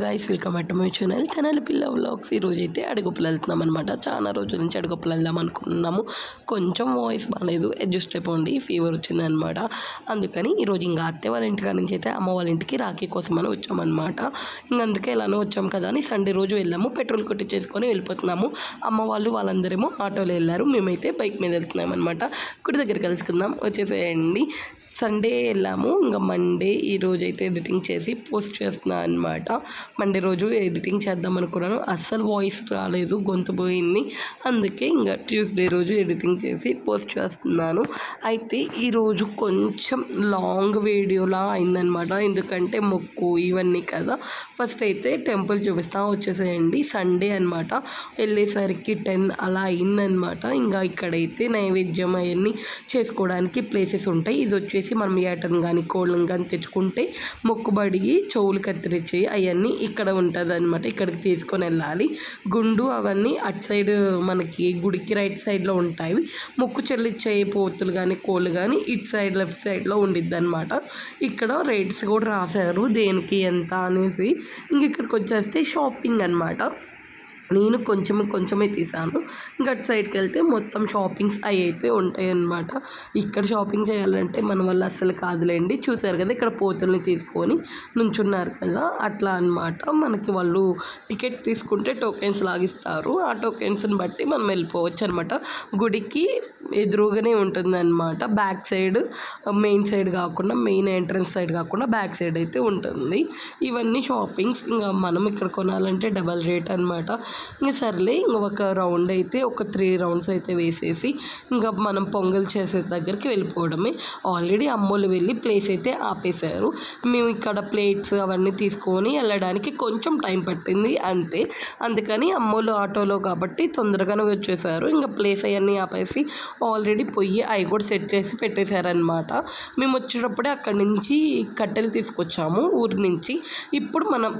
Guys welcome back to my channel Tenali పిల్ల vlogs ఈరోజు అయితే అడుగుపులు వెళ్తున్నాం అనమాట చాలా రోజుల నుంచి అడుగుపులు వెళ్దాం అనుకున్నాము కొంచెం వాయిస్ బాగాలేదు అడ్జస్ట్ అయిపోండి ఫీవర్ వచ్చింది అనమాట అందుకని ఈరోజు ఇంకా అత్తే వాళ్ళ ఇంటికాడ నుంచి అయితే అమ్మ వాళ్ళ ఇంటికి రాఖీ కోసం అని వచ్చామన్నమాట ఇంక అందుకే వచ్చాం కదా అని సండే రోజు వెళ్ళాము. పెట్రోల్ కొట్టించేసుకొని వెళ్ళిపోతున్నాము. అమ్మ వాళ్ళు వాళ్ళందరేమో ఆటోలో వెళ్ళారు. మేమైతే బైక్ మీద వెళ్తున్నాం అనమాట గుడి దగ్గర కలుసుకుందాం. వచ్చేసేయండి. సండే వెళ్ళాము. ఇంకా మండే ఈ రోజు అయితే ఎడిటింగ్ చేసి పోస్ట్ చేస్తున్నాను అనమాట మండే రోజు ఎడిటింగ్ చేద్దాం అనుకున్నాను. అస్సలు వాయిస్ రాలేదు గొంతు పోయింది. అందుకే ఇంకా ట్యూస్డే రోజు ఎడిటింగ్ చేసి పోస్ట్ చేస్తున్నాను. అయితే ఈరోజు కొంచెం లాంగ్ వీడియోలా అయిందనమాట ఎందుకంటే మొక్కు ఇవన్నీ కదా. ఫస్ట్ అయితే టెంపుల్ చూపిస్తా వచ్చేసేయండి. సండే అనమాట వెళ్ళేసరికి టెన్ అలా అయిందనమాట ఇంకా ఇక్కడైతే నైవేద్యం అవన్నీ చేసుకోవడానికి ప్లేసెస్ ఉంటాయి. ఇది వచ్చేసి మనం ఏటను కానీ కోళ్ళను కానీ తెచ్చుకుంటే మొక్కుబడి చెవులు కత్తిరించి అవన్నీ ఇక్కడ ఉంటుంది అనమాట ఇక్కడికి తీసుకొని వెళ్ళాలి. గుండు అవన్నీ అటు సైడ్ మనకి గుడికి రైట్ సైడ్లో ఉంటాయి. మొక్కు చెల్లిచ్చే పోతులు కానీ కోళ్ళు కానీ ఇటు సైడ్ లెఫ్ట్ సైడ్లో ఉండిద్ది అనమాట ఇక్కడ రేట్స్ కూడా రాశారు దేనికి ఎంత అనేసి. ఇంక ఇక్కడికి వచ్చేస్తే షాపింగ్ అనమాట నేను కొంచెం కొంచెమే తీసాను. ఇంకా సైడ్కి వెళ్తే మొత్తం షాపింగ్స్ అవి అయితే ఉంటాయి అన్నమాట. ఇక్కడ షాపింగ్ చేయాలంటే మన వల్ల అస్సలు కాదులేండి. చూసారు కదా ఇక్కడ పోతుల్ని తీసుకొని నుంచున్నారు కదా. అట్లా అన్నమాట. మనకి వాళ్ళు టికెట్ తీసుకుంటే టోకెన్స్ లాగిస్తారు. ఆ టోకెన్స్ని బట్టి మనం వెళ్ళిపోవచ్చు అనమాట గుడికి ఎదురుగానే ఉంటుంది అనమాట బ్యాక్ సైడ్ మెయిన్ సైడ్ కాకుండా మెయిన్ ఎంట్రన్స్ సైడ్ కాకుండా బ్యాక్ సైడ్ అయితే ఉంటుంది. ఇవన్నీ షాపింగ్స్ ఇంకా మనం ఇక్కడ కొనాలంటే డబల్ రేట్ అనమాట ఇంకా సర్లే ఇంకా ఒక రౌండ్ అయితే ఒక త్రీ రౌండ్స్ అయితే వేసేసి ఇంకా మనం పొంగల్ చేసే దగ్గరికి వెళ్ళిపోవడమే. ఆల్రెడీ అమ్మోళ్ళు వెళ్ళి ప్లేస్ అయితే ఆపేశారు. మేము ఇక్కడ ప్లేట్స్ అవన్నీ తీసుకొని వెళ్ళడానికి కొంచెం టైం పట్టింది అంతే. అందుకని అమ్మోళ్ళు ఆటోలో కాబట్టి తొందరగానే వచ్చేసారు. ఇంకా ప్లేస్ అవన్నీ ఆపేసి ఆల్రెడీ పొయ్యి అవి కూడా సెట్ చేసి పెట్టేశారనమాట మేము వచ్చేటప్పుడే అక్కడి నుంచి కట్టెలు తీసుకొచ్చాము ఊరి నుంచి. ఇప్పుడు మనం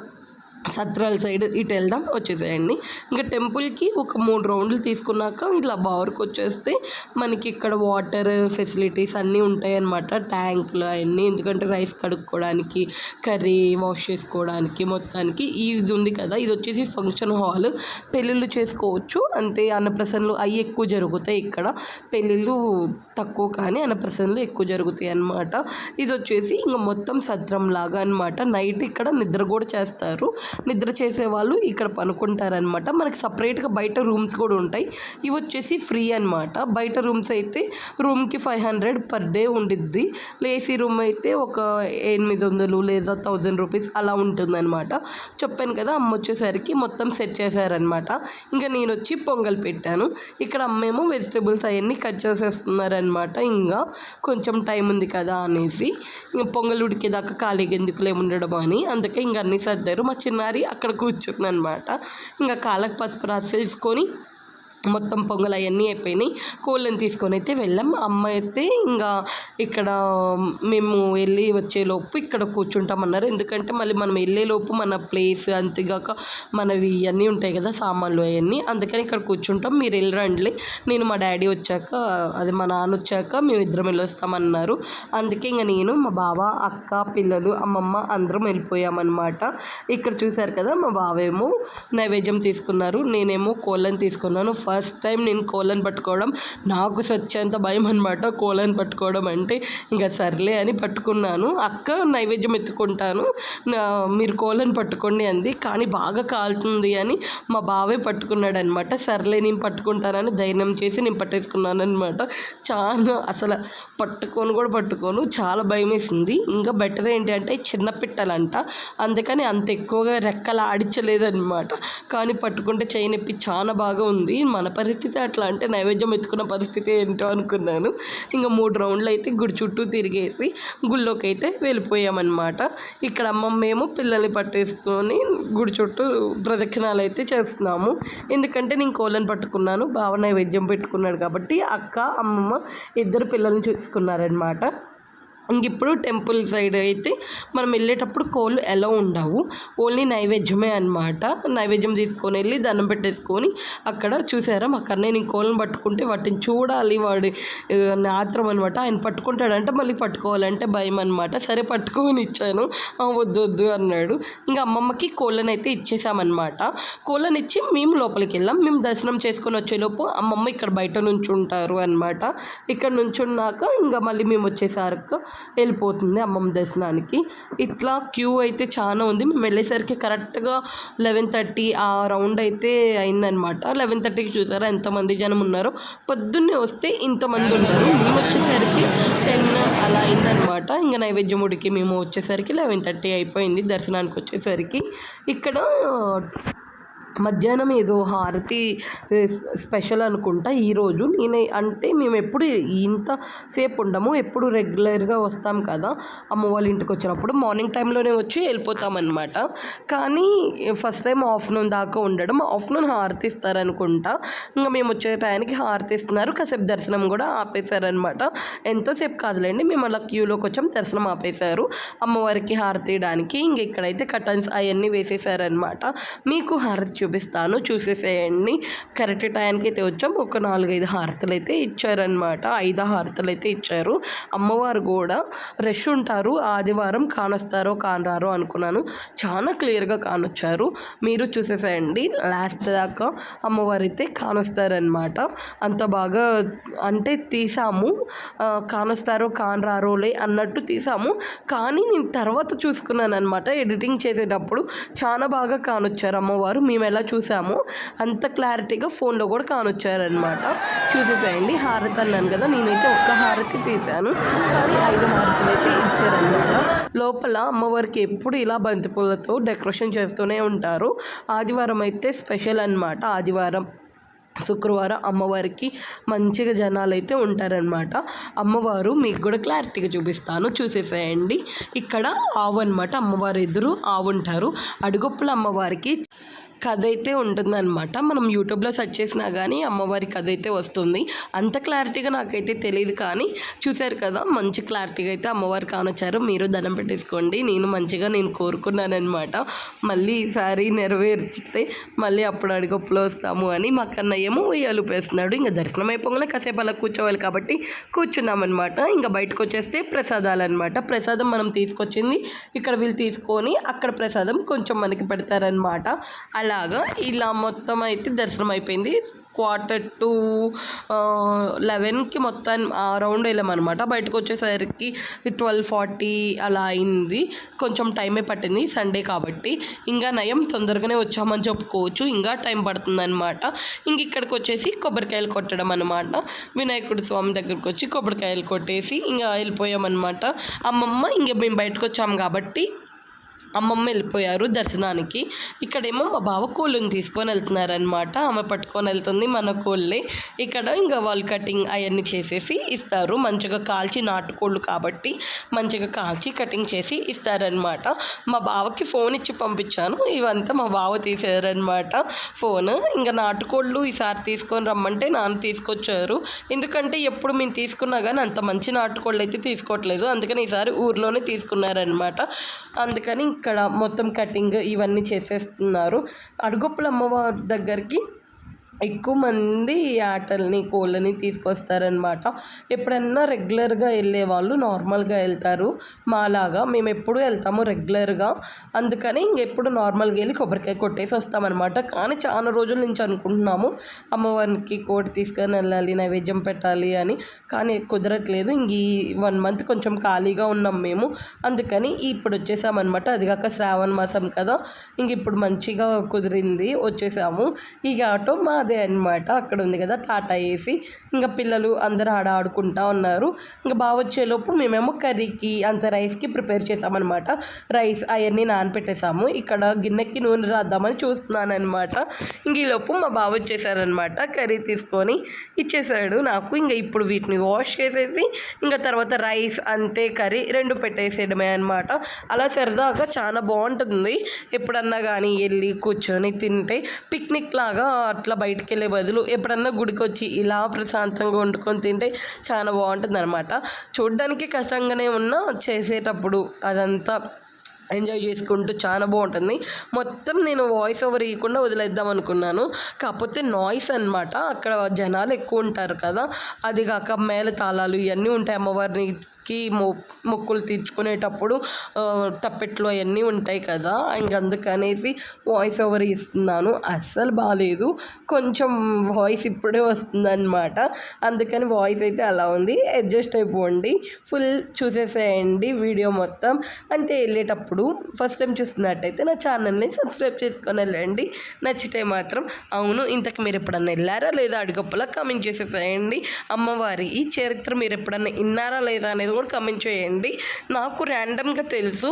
సత్రాల సైడ్ ఇటు వెళ్దాం వచ్చేసేయండి. ఇంకా టెంపుల్కి ఒక మూడు రౌండ్లు తీసుకున్నాక ఇలా బావర్కి వచ్చేస్తే మనకి ఇక్కడ వాటర్ ఫెసిలిటీస్ అన్నీ ఉంటాయి అన్నమాట ట్యాంకులు అవన్నీ ఎందుకంటే రైస్ కడుక్కోవడానికి కర్రీ వాష్ చేసుకోవడానికి మొత్తానికి ఇది ఉంది కదా. ఇది వచ్చేసి ఫంక్షన్ హాల్. పెళ్ళిళ్ళు చేసుకోవచ్చు. అంతే అన్నప్రసన్నలు అవి ఎక్కువ జరుగుతాయి ఇక్కడ. పెళ్ళిళ్ళు తక్కువ కానీ అన్నప్రసన్నలు ఎక్కువ జరుగుతాయి అన్నమాట. ఇది వచ్చేసి ఇంకా మొత్తం సత్రం లాగా అనమాట నైట్ ఇక్కడ నిద్ర కూడా చేస్తారు. నిద్ర చేసే వాళ్ళు ఇక్కడ పనుకుంటారనమాట మనకి సపరేట్గా బయట రూమ్స్ కూడా ఉంటాయి. ఇవి వచ్చేసి ఫ్రీ అనమాట బయట రూమ్స్ అయితే రూమ్కి ఫైవ్ హండ్రెడ్ పర్ డే ఉండిద్ది. ఏసీ రూమ్ అయితే ఒక ఎనిమిది వందలు లేదా థౌజండ్ రూపీస్ అలా ఉంటుందన్నమాట. చెప్పాను కదా అమ్మ వచ్చేసరికి మొత్తం సెట్ చేశారనమాట ఇంకా నేను వచ్చి పొంగల్ పెట్టాను. ఇక్కడ అమ్మేమో వెజిటేబుల్స్ అవన్నీ కట్ చేసేస్తున్నారనమాట ఇంకా కొంచెం టైం ఉంది కదా అనేసి. ఇంకా పొంగల్ ఉడికేదాకా ఖాళీగా ఎందుకులే ఉండడం అని. అందుకే ఇంకా అన్నీ సర్దారు. మా చిన్న మరీ అక్కడ కూర్చుందనమాట. ఇంకా కాళ్ళకు పసుపు రాసేసుకొని మొత్తం పొంగల్ అవన్నీ అయిపోయినాయి. కోళ్ళని తీసుకొని అయితే వెళ్ళాం. అమ్మ అయితే ఇంకా ఇక్కడ మేము వెళ్ళి వచ్చేలోపు ఇక్కడ కూర్చుంటామన్నారు. ఎందుకంటే మళ్ళీ మనం వెళ్ళేలోపు మన ప్లేస్ అంతేగాక మనవి ఇవన్నీ ఉంటాయి కదా సామాన్లు అవన్నీ. అందుకని ఇక్కడ కూర్చుంటాం. మీరు వెళ్ళరండి. నేను మా డాడీ వచ్చాక అది మా నాన్న వచ్చాక మేము ఇద్దరం వెళ్ళొస్తామన్నారు. అందుకే ఇంకా నేను మా బావ అక్క పిల్లలు అమ్మమ్మ అందరం వెళ్ళిపోయామన్నమాట. ఇక్కడ చూశారు కదా మా బావేమో నైవేద్యం తీసుకున్నారు. నేనేమో కోళ్ళని తీసుకున్నాను. ఫస్ట్ ఫస్ట్ టైం నేను కోళ్ళని పట్టుకోవడం నాకు సచ్చేంత భయం అనమాట కోళ్ళని పట్టుకోవడం అంటే. ఇంకా సర్లే అని పట్టుకున్నాను. అక్క నైవేద్యం ఎత్తుకుంటాను. మీరు కోళ్ళని పట్టుకోండి అంది. కానీ బాగా కాలుతుంది అని మా బావే పట్టుకున్నాడు అనమాట సర్లే నేను పట్టుకుంటానని ధైర్యం చేసి నేను పట్టేసుకున్నాను అనమాట చాలా అసలు పట్టుకొని కూడా పట్టుకోను. చాలా భయం వేసింది. ఇంకా బెటర్ ఏంటంటే చిన్న పిట్టలంట. అందుకని అంత ఎక్కువగా రెక్కలు ఆడించలేదన్నమాట కానీ పట్టుకుంటే చేయి నొప్పి చాలా బాగా ఉంది. మన పరిస్థితి అట్లా అంటే నైవేద్యం ఎత్తుకున్న పరిస్థితి ఏంటో అనుకున్నాను. ఇంకా మూడు రౌండ్లు అయితే గుడి చుట్టూ తిరిగేసి గుళ్ళోకి అయితే వెళ్ళిపోయామన్నమాట. ఇక్కడ అమ్మమ్మ మేము పిల్లల్ని పట్టేసుకొని గుడి చుట్టూ ప్రదక్షిణాలు అయితే చేస్తున్నాము. ఎందుకంటే నేను కోళ్ళని పట్టుకున్నాను బావ నైవేద్యం పెట్టుకున్నాడు కాబట్టి అక్క అమ్మమ్మ ఇద్దరు పిల్లల్ని చూసుకున్నారనమాట ఇప్పుడు టెంపుల్ సైడ్ అయితే మనం వెళ్ళేటప్పుడు కోళ్ళు ఎలా ఉండవు. ఓన్లీ నైవేద్యమే అనమాట నైవేద్యం తీసుకొని వెళ్ళి దండం పెట్టేసుకొని అక్కడ చూసారా? అక్కడ నేను కోళ్ళని పట్టుకుంటే వాటిని చూడాలి. వాడి ఆత్రం అనమాట ఆయన పట్టుకుంటాడంటే మళ్ళీ పట్టుకోవాలంటే భయం అనమాట సరే పట్టుకొని ఇచ్చాను. వద్దు వద్దు అన్నాడు. ఇంకా అమ్మమ్మకి కోళ్ళని అయితే ఇచ్చేసామన్నమాట. కోళ్ళని ఇచ్చి మేము లోపలికి వెళ్ళాం. మేము దర్శనం చేసుకొని వచ్చేలోపు అమ్మమ్మ ఇక్కడ బయట నుంచి ఉంటారు అనమాట ఇక్కడ నుంచి ఉన్నాక ఇంకా మళ్ళీ మేము వచ్చేసరికి వెళ్ళిపోతుంది అమ్మమ్మ దర్శనానికి. ఇట్లా క్యూ అయితే చాలా ఉంది. మేము వెళ్ళేసరికి కరెక్ట్గా లెవెన్ థర్టీ ఆ రౌండ్ అయితే అయిందనమాట లెవెన్ థర్టీకి చూసారా ఎంతమంది జనం ఉన్నారో. పొద్దున్నే వస్తే ఇంతమంది ఉన్నారు. మేము వచ్చేసరికి టెన్ అలా అయిందనమాట ఇంకా నైవేద్యం ఉడికి మేము వచ్చేసరికి లెవెన్ థర్టీ అయిపోయింది దర్శనానికి వచ్చేసరికి. ఇక్కడ మధ్యాహ్నం ఏదో హారతి స్పెషల్ అనుకుంటా ఈరోజు నేను అంటే మేము ఎప్పుడు ఇంత సేపు ఉండము ఎప్పుడు రెగ్యులర్గా వస్తాం కదా. అమ్మ వాళ్ళ ఇంటికి వచ్చినప్పుడు మార్నింగ్ టైంలోనే వచ్చి వెళ్ళిపోతామన్నమాట. కానీ ఫస్ట్ టైం ఆఫ్టర్నూన్ దాకా ఉండడం ఆఫ్టర్నూన్ హారతి ఇస్తారనుకుంటా. ఇంకా మేము వచ్చే టైంకి హారతి ఇస్తున్నారు కాసేపు దర్శనం కూడా ఆపేశారనమాట ఎంతోసేపు కాదులేండి మేము అలా క్యూలోకి వచ్చాం దర్శనం ఆపేశారు. అమ్మవారికి హారతి ఇవ్వడానికి ఇంక ఇక్కడైతే కటన్స్ అవన్నీ వేసేసారనమాట మీకు హారతి చూపిస్తాను. చూసేసేయండి. కరెక్ట్ టైంకి అయితే వచ్చాం. ఒక నాలుగైదు హారతలు అయితే ఇచ్చారనమాట ఐదు హారతలు అయితే ఇచ్చారు. అమ్మవారు కూడా రష్ ఉంటారు. ఆదివారం కానొస్తారో కానరారో అనుకున్నాను. చాలా క్లియర్గా కానొచ్చారు. మీరు చూసేసేయండి. లాస్ట్ దాకా అమ్మవారు అయితే కానొస్తారనమాట అంత బాగా అంటే తీసాము. కానొస్తారో కానరారోలే అన్నట్టు తీసాము. కానీ నేను తర్వాత చూసుకున్నాను అనమాట ఎడిటింగ్ చేసేటప్పుడు చాలా బాగా కానొచ్చారు అమ్మవారు. మేము ఎలా చూసామో అంత క్లారిటీగా ఫోన్లో కూడా కానొచ్చారనమాట చూసేసేయండి. హారతి అన్నాను కదా నేనైతే ఒక్క హారతి తీశాను. కానీ ఐదు హారతులు అయితే ఇచ్చారనమాట లోపల అమ్మవారికి ఎప్పుడు ఇలా బంతిపూలతో డెకరేషన్ చేస్తూనే ఉంటారు. ఆదివారం అయితే స్పెషల్ అన్నమాట. ఆదివారం శుక్రవారం అమ్మవారికి మంచిగా జనాలు అయితే ఉంటారనమాట అమ్మవారు మీకు కూడా క్లారిటీగా చూపిస్తాను. చూసేసేయండి. ఇక్కడ ఆవు అనమాట అమ్మవారు ఎదురు ఆవు ఉంటారు. అడుగొప్పుల అమ్మవారికి కథ అయితే ఉంటుందన్నమాట. మనం యూట్యూబ్లో సెర్చ్ చేసినా కానీ అమ్మవారి కథ అయితే వస్తుంది. అంత క్లారిటీగా నాకైతే తెలియదు కానీ చూశారు కదా మంచి క్లారిటీగా అయితే అమ్మవారు కానొచ్చారు. మీరు దండం పెట్టేసుకోండి. నేను మంచిగా నేను కోరుకున్నానమాట మళ్ళీ ఈసారి నెరవేర్చితే మళ్ళీ అప్పుడు అడుగొప్పులో వస్తాము అని మా కన్నయ్యేమో ఉయ్యాలు పేస్తున్నాడు ఇంకా దర్శనం అయిపోగానే కాసేపు అలా కూర్చోవాలి కాబట్టి కూర్చున్నామన్నమాట. ఇంకా బయటకు వచ్చేస్తే ప్రసాదాలు అనమాట ప్రసాదం మనం తీసుకొచ్చింది ఇక్కడ వీళ్ళు తీసుకొని అక్కడ ప్రసాదం కొంచెం మనకి పెడతారనమాట అలాగా ఇలా మొత్తం అయితే దర్శనం అయిపోయింది. క్వార్టర్ టు లెవెన్కి మొత్తం ఆ రౌండ్ వెళ్ళామన్నమాట. బయటకు వచ్చేసరికి ట్వెల్వ్ ఫార్టీ అలా అయింది. కొంచెం టైమే పట్టింది సండే కాబట్టి. ఇంకా నయం తొందరగానే వచ్చామని చెప్పుకోవచ్చు. ఇంకా టైం పడుతుందన్నమాట. ఇంక ఇక్కడికి వచ్చేసి కొబ్బరికాయలు కొట్టడం అనమాట వినాయకుడు స్వామి దగ్గరికి వచ్చి కొబ్బరికాయలు కొట్టేసి ఇంకా వెళ్ళిపోయామన్నమాట. అమ్మమ్మ ఇంక మేము బయటకు వచ్చాము కాబట్టి అమ్మమ్మ వెళ్ళిపోయారు దర్శనానికి. ఇక్కడేమో మా బావ కోళ్ళని తీసుకొని వెళ్తున్నారనమాట ఆమె పట్టుకొని వెళ్తుంది మన కోళ్ళే ఇక్కడ ఇంకా వాళ్ళు కటింగ్ అవన్నీ చేసేసి ఇస్తారు. మంచిగా కాల్చి నాటుకోళ్ళు కాబట్టి మంచిగా కాల్చి కటింగ్ చేసి ఇస్తారనమాట మా బావకి ఫోన్ ఇచ్చి పంపించాను. ఇవంతా మా బావ తీసారనమాట ఫోన్. ఇంకా నాటుకోళ్ళు ఈసారి తీసుకొని రమ్మంటే నాన్న తీసుకొచ్చారు. ఎందుకంటే ఎప్పుడు మేము తీసుకున్నా కానీ అంత మంచి నాటుకోళ్ళు అయితే తీసుకోవట్లేదు. అందుకని ఈసారి ఊర్లోనే తీసుకున్నారనమాట అందుకని ఇక్కడ మొత్తం కటింగ్ ఇవన్నీ చేసేస్తున్నారు. అడుగొప్పుల అమ్మవారి దగ్గరికి ఎక్కువ మంది ఆటల్ని కోళ్ళని తీసుకొస్తారనమాట ఎప్పుడన్నా రెగ్యులర్గా వెళ్ళే వాళ్ళు నార్మల్గా వెళ్తారు. మాలాగా మేము ఎప్పుడు వెళ్తాము రెగ్యులర్గా. అందుకని ఇంకెప్పుడు నార్మల్గా వెళ్ళి కొబ్బరికాయ కొట్టేసి వస్తామన్నమాట. కానీ చాలా రోజుల నుంచి అనుకుంటున్నాము అమ్మవారికి కోటి తీసుకొని వెళ్ళాలి నైవేద్యం పెట్టాలి అని. కానీ కుదరట్లేదు. ఇంక ఈ వన్ మంత్ కొంచెం ఖాళీగా ఉన్నాం మేము. అందుకని ఇప్పుడు వచ్చేసామన్నమాట. అది కాక శ్రావణ మాసం కదా. ఇంక ఇప్పుడు మంచిగా కుదిరింది వచ్చేసాము. ఈ ఆటో మా అదే అన్నమాట. అక్కడ ఉంది కదా టాటా ఏసీ. ఇంకా పిల్లలు అందరూ ఆడ ఆడుకుంటా ఉన్నారు. ఇంకా బాగా వచ్చేలోపు మేమేమో కర్రీకి అంత రైస్కి ప్రిపేర్ చేసామన్నమాట. రైస్ అవన్నీ నానపెట్టేసాము. ఇక్కడ గిన్నెకి నూనె రాద్దామని చూస్తున్నాను ఇంక ఈలోపు మా బావ వచ్చేసారనమాట కర్రీ తీసుకొని ఇచ్చేసాడు నాకు. ఇంకా ఇప్పుడు వీటిని వాష్ చేసేసి ఇంకా తర్వాత రైస్ అంతే కర్రీ రెండు పెట్టేసేయడమే అనమాట అలా సరదాగా చాలా బాగుంటుంది. ఎప్పుడన్నా కానీ వెళ్ళి కూర్చొని తింటే పిక్నిక్ లాగా అట్లా బయట బయటికి వెళ్ళే బదులు ఎప్పుడన్నా గుడికి వచ్చి ఇలా ప్రశాంతంగా వండుకొని తింటే చాలా బాగుంటుంది అనమాట చూడ్డానికి కష్టంగానే ఉన్నా చేసేటప్పుడు అదంతా ఎంజాయ్ చేసుకుంటూ చాలా బాగుంటుంది. మొత్తం నేను వాయిస్ ఓవర్ ఇవ్వకుండా వదిలేద్దాం అనుకున్నాను. కాకపోతే నాయిస్ అనమాట అక్కడ జనాలు ఎక్కువ ఉంటారు కదా. అది కాక మేళ తాళాలు ఇవన్నీ ఉంటాయి అమ్మవారిని మొ మొక్కులు తీర్చుకునేటప్పుడు తప్పెట్లు అవన్నీ ఉంటాయి కదా. ఇంక అందుకనేసి వాయిస్ ఓవర్ ఇస్తున్నాను. అస్సలు బాగాలేదు కొంచెం వాయిస్ ఇప్పుడే వస్తుందన్నమాట. అందుకని వాయిస్ అయితే అలా ఉంది. అడ్జస్ట్ అయిపోండి. ఫుల్ చూసేసేయండి వీడియో మొత్తం. అంతే వెళ్ళేటప్పుడు ఫస్ట్ టైం చూస్తున్నట్టయితే నా ఛానల్ని సబ్స్క్రైబ్ చేసుకొని వెళ్ళండి. నచ్చితే మాత్రం అవును ఇంతకు మీరు ఎప్పుడన్నా వెళ్ళారా లేదా అడుగప్పలా కామెంట్ చేసేసేయండి. అమ్మవారి ఈ చరిత్ర మీరు ఎప్పుడన్నా విన్నారా లేదా అనేది కూడా కమెంట్ చేయండి నాకు ర్యాండమ్గా తెలుసు.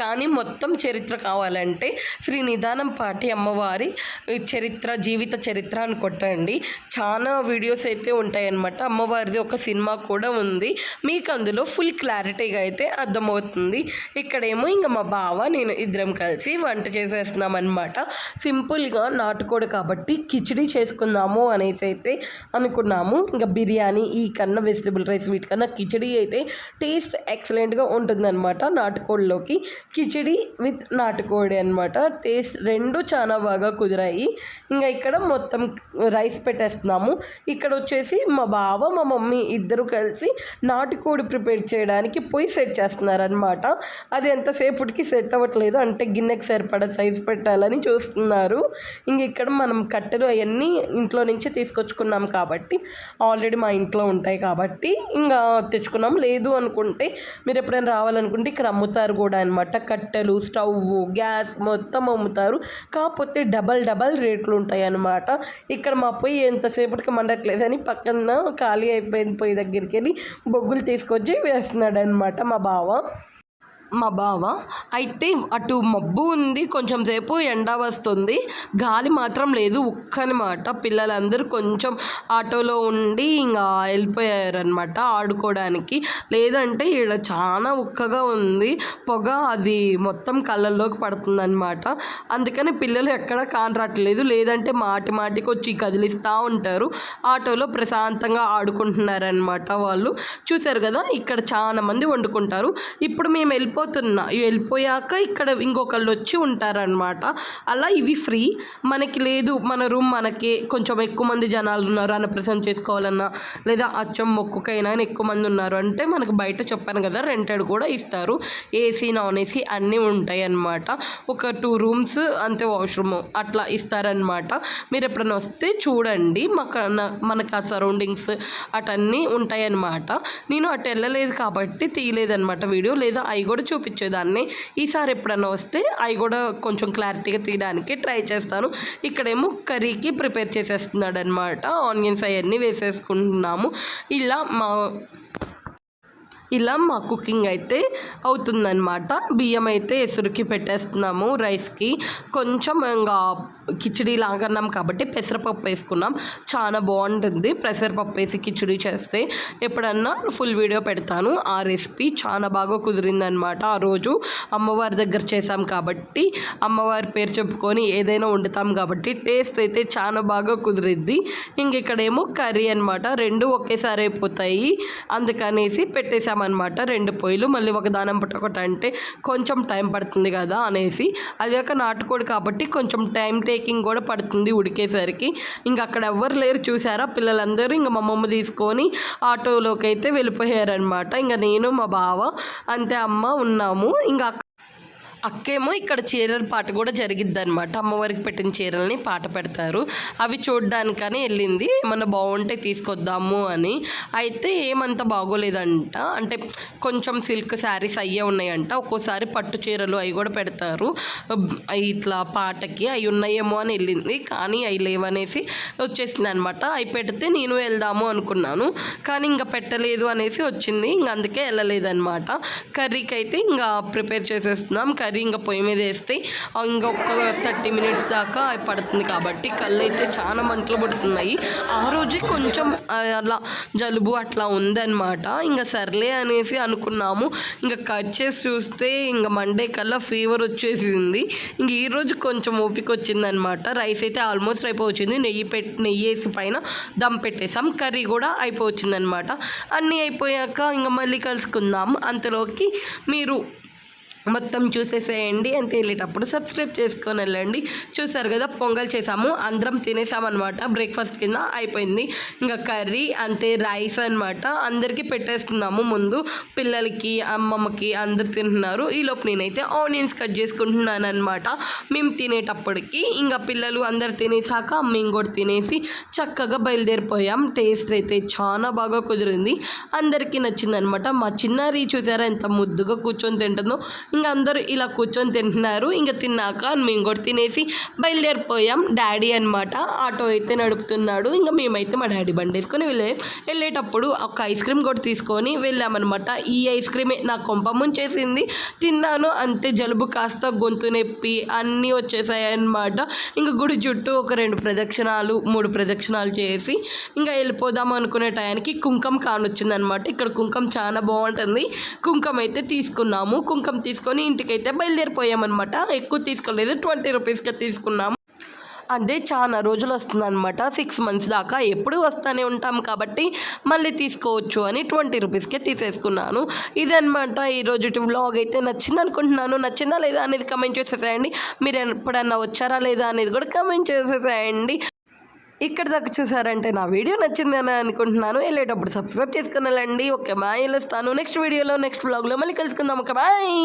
కానీ మొత్తం చరిత్ర కావాలంటే శ్రీ నిదానం పాటి అమ్మవారి చరిత్ర జీవిత చరిత్ర అని కొట్టండి. చాలా వీడియోస్ అయితే ఉంటాయన్నమాట. అమ్మవారిది ఒక సినిమా కూడా ఉంది. మీకు అందులో ఫుల్ క్లారిటీగా అయితే అర్థమవుతుంది. ఇక్కడేమో ఇంకా మా బావ నేను ఇద్దరం కలిసి వంట చేసేస్తున్నాం అనమాట సింపుల్గా నాటుకోడి కాబట్టి కిచిడి చేసుకుందాము అనేసి అయితే అనుకున్నాము. ఇంకా బిర్యానీ ఈ కన్నా వెజిటబుల్ రైస్ వీటికన్నా కిచిడి అయితే టేస్ట్ ఎక్సలెంట్గా ఉంటుందన్నమాట నాటుకోడిలోకి. కిచిడి విత్ నాటుకోడి అనమాట టేస్ట్ రెండు చాలా బాగా కుదిరాయి. ఇంకా ఇక్కడ మొత్తం రైస్ పెట్టేస్తున్నాము. ఇక్కడ వచ్చేసి మా బావ మా మమ్మీ ఇద్దరు కలిసి నాటుకోడి ప్రిపేర్ చేయడానికి పొయ్యి సెట్ చేస్తున్నారనమాట అది ఎంతసేపటికి సెట్ అవ్వట్లేదు. అంటే గిన్నెకి సరిపడా సైజ్ పెట్టాలని చూస్తున్నారు. ఇంక ఇక్కడ మనం కట్టెలు అవన్నీ ఇంట్లో నుంచి తీసుకొచ్చుకున్నాం కాబట్టి ఆల్రెడీ మా ఇంట్లో ఉంటాయి కాబట్టి ఇంకా తెచ్చుకున్నాం. లేదు అనుకుంటే మీరు ఎప్పుడైనా రావాలనుకుంటే ఇక్కడ అమ్ముతారు కూడా అనమాట కట్టెలు స్టవ్ గ్యాస్ మొత్తం అమ్ముతారు. కాకపోతే డబల్ డబల్ రేట్లు ఉంటాయి అన్నమాట ఇక్కడ మా పొయ్యి ఎంతసేపటికి మండట్లేదని పక్కన ఖాళీ అయిపోయిన పొయ్యి దగ్గరికి వెళ్ళి బొగ్గులు తీసుకొచ్చి వేస్తున్నాడు అనమాట మా బావ. మా బావ. అయితే అటు మబ్బు ఉంది కొంచెం సేపు ఎండ వస్తుంది. గాలి మాత్రం లేదు ఉక్కనమాట. పిల్లలందరూ కొంచెం ఆటోలో ఉండి ఇంకా వెళ్ళిపోయారనమాట ఆడుకోవడానికి. లేదంటే ఇక్కడ చాలా ఉక్కగా ఉంది. పొగ అది మొత్తం కళ్ళల్లోకి పడుతుందనమాట అందుకని పిల్లలు ఎక్కడ కానరాట్లేదు. లేదంటే మాటి మాటికి వచ్చి కదిలిస్తూ ఉంటారు. ఆటోలో ప్రశాంతంగా ఆడుకుంటున్నారనమాట వాళ్ళు. చూశారు కదా ఇక్కడ చాలా మంది వండుకుంటారు. ఇప్పుడు మేము వెళ్ళిపో వెళ్ళిపోతున్నా వెళ్ళిపోయాక ఇక్కడ ఇంకొకళ్ళు వచ్చి ఉంటారనమాట అలా ఇవి ఫ్రీ మనకి లేదు మన రూమ్ మనకే కొంచెం ఎక్కువ మంది జనాలు ఉన్నారు అన్నప్రసన్న చేసుకోవాలన్నా లేదా అచ్చం మొక్కుకైనా ఎక్కువ మంది ఉన్నారు అంటే మనకు బయట చెప్పాను కదా రెంటెడ్ కూడా ఇస్తారు. ఏసీ నాన్ ఏసీ అన్నీ ఉంటాయి అన్నమాట ఒక టూ రూమ్స్ అంతే వాష్రూమ్ అట్లా ఇస్తారనమాట మీరు ఎప్పుడైనా వస్తే చూడండి మాకు మనకు ఆ సరౌండింగ్స్ అటన్నీ ఉంటాయన్నమాట. నేను అటు వెళ్ళలేదు కాబట్టి తీయలేదన్నమాట వీడియో లేదా అవి కూడా చూపించేదాన్ని. ఈసారి ఎప్పుడన్నా వస్తే అవి కూడా కొంచెం క్లారిటీగా తీయడానికి ట్రై చేస్తాను. ఇక్కడేమో కర్రీకి ప్రిపేర్ చేసేస్తున్నాడు అనమాట ఆనియన్స్ అవన్నీ వేసేసుకుంటున్నాము. ఇలా మా ఇలా మా కుకింగ్ అయితే అవుతుందన్నమాట. బియ్యం అయితే ఎసురుకి పెట్టేస్తున్నాము రైస్కి. కొంచెం ఇంకా కిచిడి లాగన్నాం కాబట్టి పెసరపప్పు వేసుకున్నాం. చాలా బాగుంటుంది. పెసరపప్పు వేసి కిచిడి చేస్తే ఎప్పుడన్నా ఫుల్ వీడియో పెడతాను. ఆ రెసిపీ చాలా బాగా కుదిరిందనమాట ఆ రోజు అమ్మవారి దగ్గర చేసాం కాబట్టి అమ్మవారి పేరు చెప్పుకొని ఏదైనా వండుతాం కాబట్టి టేస్ట్ అయితే చాలా బాగా కుదిరిద్ది. ఇంక ఇక్కడేమో కర్రీ అనమాట రెండు ఒకేసారి అయిపోతాయి. అందుకనేసి అనమాట రెండు పొయ్యిలు మళ్ళీ ఒక దానం పుట్ట ఒకటి అంటే కొంచెం టైం పడుతుంది కదా అనేసి. అది ఒక నాటుకోడి కాబట్టి కొంచెం టైం టేకింగ్ కూడా పడుతుంది ఉడికేసరికి. ఇంకా అక్కడ ఎవ్వరు లేరు చూసారా? పిల్లలందరూ ఇంకా మా అమ్మమ్మ తీసుకొని ఆటోలోకి అయితే వెళ్ళిపోయారనమాట ఇంకా నేను మా బావ అంతే అమ్మ ఉన్నాము. ఇంకా అక్కేమో ఇక్కడ చీరల పాట కూడా జరిగిద్ది అనమాట అమ్మవారికి పెట్టిన చీరల్ని పాట పెడతారు. అవి చూడ్డానికని వెళ్ళింది. ఏమన్నా బాగుంటే తీసుకొద్దాము అని. అయితే ఏమంత బాగోలేదంట. అంటే కొంచెం సిల్క్ శారీస్ అయ్యే ఉన్నాయంట. ఒక్కోసారి పట్టు చీరలు అవి కూడా పెడతారు. ఇట్లా పాటకి అవి ఉన్నాయేమో అని వెళ్ళింది. కానీ అవి లేవనేసి వచ్చేసింది అనమాట అవి పెడితే నేను వెళ్దాము అనుకున్నాను. కానీ ఇంకా పెట్టలేదు అనేసి వచ్చింది. ఇంక అందుకే వెళ్ళలేదన్నమాట. కర్రీకి అయితే ఇంకా ప్రిపేర్ చేసేస్తున్నాం. కర్రీ కర్రీ ఇంకా పొయ్యి మీద వేస్తే ఆ ఇంకొక థర్టీ మినిట్స్ దాకా పడుతుంది కాబట్టి కళ్ళు అయితే చాలా మంటలు పడుతున్నాయి. ఆ రోజే కొంచెం అలా జలుబు అట్లా ఉందన్నమాట. ఇంకా సర్లే అనేసి అనుకున్నాము. ఇంకా కట్ చేసి చూస్తే ఇంకా మండే కల్లా ఫీవర్ వచ్చేసింది. ఇంక ఈరోజు కొంచెం ఓపిక వచ్చిందనమాట రైస్ అయితే ఆల్మోస్ట్ అయిపోవచ్చింది. నెయ్యి పెట్టి నెయ్యి వేసి పైన దమ్ పెట్టేసాం. కర్రీ కూడా అయిపోవచ్చిందనమాట అన్నీ అయిపోయాక ఇంకా మళ్ళీ కలుసుకుందాం. అంతలోకి మీరు మొత్తం చూసేసేయండి అంతే వెళ్ళేటప్పుడు సబ్స్క్రైబ్ చేసుకొని వెళ్ళండి. చూసారు కదా పొంగల్ చేసాము. అందరం తినేసామన్నమాట. బ్రేక్ఫాస్ట్ కింద అయిపోయింది. ఇంకా కర్రీ అంతే రైస్ అనమాట అందరికీ పెట్టేస్తున్నాము ముందు. పిల్లలకి అమ్మమ్మకి అందరు తింటున్నారు. ఈలోపు నేనైతే ఆనియన్స్ కట్ చేసుకుంటున్నాను అనమాట మేము తినేటప్పటికి ఇంకా పిల్లలు అందరు తినేసాక మేము కూడా తినేసి చక్కగా బయలుదేరిపోయాం. టేస్ట్ అయితే చాలా బాగా కుదిరింది. అందరికీ నచ్చిందనమాట మా చిన్నారి చూసారా ఎంత ముద్దుగా కూర్చొని తింటుందో. ఇంకా అందరూ ఇలా కూర్చొని తింటున్నారు. ఇంకా తిన్నాక మేము కూడా తినేసి బయలుదేరిపోయాం. డాడీ అనమాట ఆటో అయితే నడుపుతున్నాడు. ఇంకా మేమైతే మా డాడీ బండి వేసుకొని వెళ్ళే వెళ్ళేటప్పుడు ఒక ఐస్ క్రీమ్ కూడా తీసుకొని వెళ్ళామన్నమాట. ఈ ఐస్ క్రీమే నా కొంప ముంచేసింది. తిన్నాను. అంతే జలుబు కాస్త గొంతు నొప్పి అన్నీ వచ్చేసాయి అన్నమాట. ఇంకా గుడి చుట్టూ ఒక రెండు ప్రదక్షిణాలు మూడు ప్రదక్షిణాలు చేసి ఇంకా వెళ్ళిపోదాం అనుకునే టయానికి కుంకం కానొచ్చింది అనమాట ఇక్కడ కుంకం చాలా బాగుంటుంది. కుంకం అయితే తీసుకున్నాము. కుంకం తీసుకొని ఇంటికైతే బయలుదేరిపోయామన్నమాట. ఎక్కువ తీసుకోలేదు ట్వంటీ రూపీస్కే తీసుకున్నాము. అదే చాలా రోజులు వస్తుందన్నమాట. సిక్స్ మంత్స్ దాకా ఎప్పుడు వస్తూనే ఉంటాం కాబట్టి మళ్ళీ తీసుకోవచ్చు అని ట్వంటీ రూపీస్కే తీసేసుకున్నాను. ఇదనమాట ఈరోజు వ్లాగ్ అయితే నచ్చింది అనుకుంటున్నాను. నచ్చిందా లేదా అనేది కమెంట్ చేసేసేయండి. మీరు ఎప్పుడన్నా వచ్చారా లేదా అనేది కూడా కమెంట్ చేసేసేయండి. ఇక్కడ దాకా చూసారంటే నా వీడియో నచ్చింది అని అనుకుంటున్నాను. వెళ్ళేటప్పుడు సబ్స్క్రైబ్ చేసుకుని వెళ్ళండి. ఓకే బాయ్ వెళ్ళొస్తాను. నెక్స్ట్ వీడియోలో నెక్స్ట్ వ్లాగ్లో మళ్ళీ కలుసుకుందాం. Okay bye